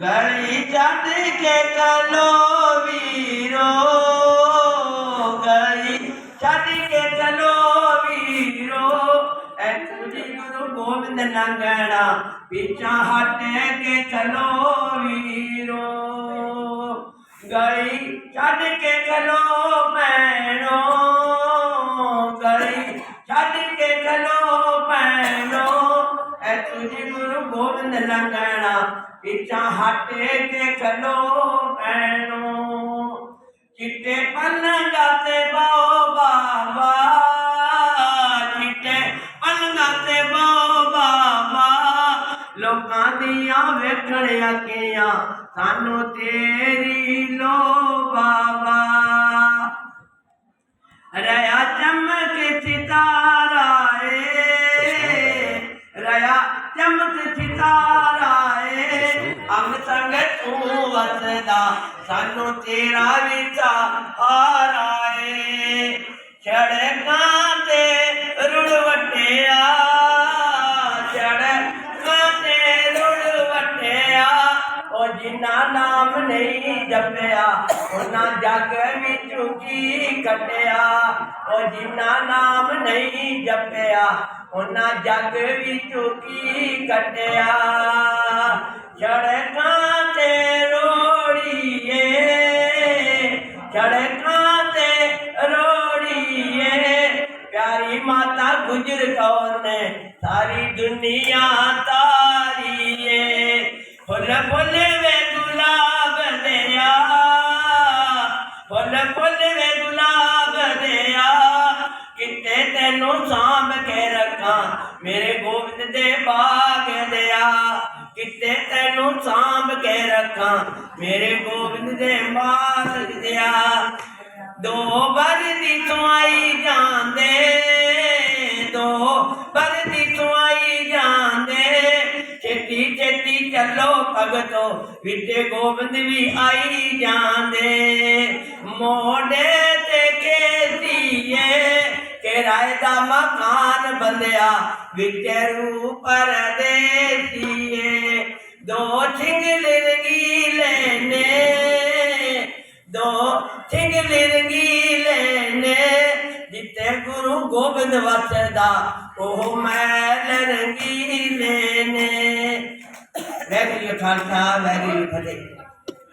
ਗਲੀ ਛੱਡ ਕੇ ਚਲੋ ਵੀਰੋ, ਗਲੀ ਛੱਡ ਕੇ ਚਲੋ ਵੀਰੋ। ਐ ਤੁਝੀ ਗੁਰੂ ਗੋਬਿੰਦ ਲੰਗਣਾ ਪਿੱਛਾ ਹਟ ਕੇ ਚਲੋ ਵੀਰੋ। ਗਲੀ ਛੱਡ ਕੇ ਚਲੋ ਮੈਨੋ ਗਲੀ ਛੱਡ ਕੇ ਚਲੋ ਮੈਨੋ ਐ ਤੁਝੀ ਗੁਰੂ ਗੋਬਿੰਦ ਲੰਗਣਾ पिछा हटे ते खलो भैनो चिट्टे पलंगा ते बाओ बाबा। चिट्टे पलंगा ते बाओ बाबा। लोकां दियाँ वेखण अखियाँ सानू तेरी लो बाबा। रया चमक सितारा रे रया चमक सितारा ਏ ਅੰਗ ਸੰਗ ਤੂੰ ਵਸਦਾ, ਸਾਨੂੰ ਤੇਰਾ ਵਿਚਾਰ ਆਏ ਛੜਕਾਂ ਤੇ ਰੁੜ ਵਟਿਆ ਛੜਕਾਂ ਤੇ ਰੁੜ ਵਟਿਆ। ਉਹ ਜਿਨ੍ਹਾਂ ਨਾਮ ਨਹੀਂ ਜਪਿਆ, ਉਹਨਾਂ ਜੱਗ ਵਿੱਚੋਂ ਕੀ ਕੱਟਿਆ। ਉਹ ਜਿਨ੍ਹਾਂ ਨਾਮ ਨਹੀਂ ਜਪਿਆ, ਉਹਨਾਂ ਜੱਗ ਵਿੱਚੋਂ ਕੀ ਕੱਟਿਆ। سڑکاں تے روڑیے پیاری ماتا گجر کون ساری دنیا تاری پھل پھل میں گلاب دیا پھل پھل میں گلاب دیا کتے تینوں سانب کے رکھا میرے گوبند دے بار ਕਿਤੇ ਤੈਨੂੰ ਸਾਂਭ ਕੇ ਰੱਖਾਂ, ਮੇਰੇ ਗੋਬਿੰਦ ਦੇ ਬਾਗ ਦਿਆ ਦੋ ਬਰਦੀ ਤੋਂ ਆਈ ਜਾਂਦੇ, ਦੋ ਬਰਦੀ ਤੋਂ ਆਈ ਜਾਂਦੇ। ਛੇਤੀ ਛੇਤੀ ਚੱਲੋ ਭਗਤੋ ਵਿਦੇ ਗੋਬਿੰਦ ਵੀ ਆਈ ਜਾਂਦੇ। ਮੋਢੇ ਤੇ किराए दा मकान बंदिया विच रू परदेसी दो छिंग लेने, दो छिंग लेने जिते गुरु गोबिंद वसदा ओ मैं लरगी लेने। वैगुरु खालसा वैगुरु फतेह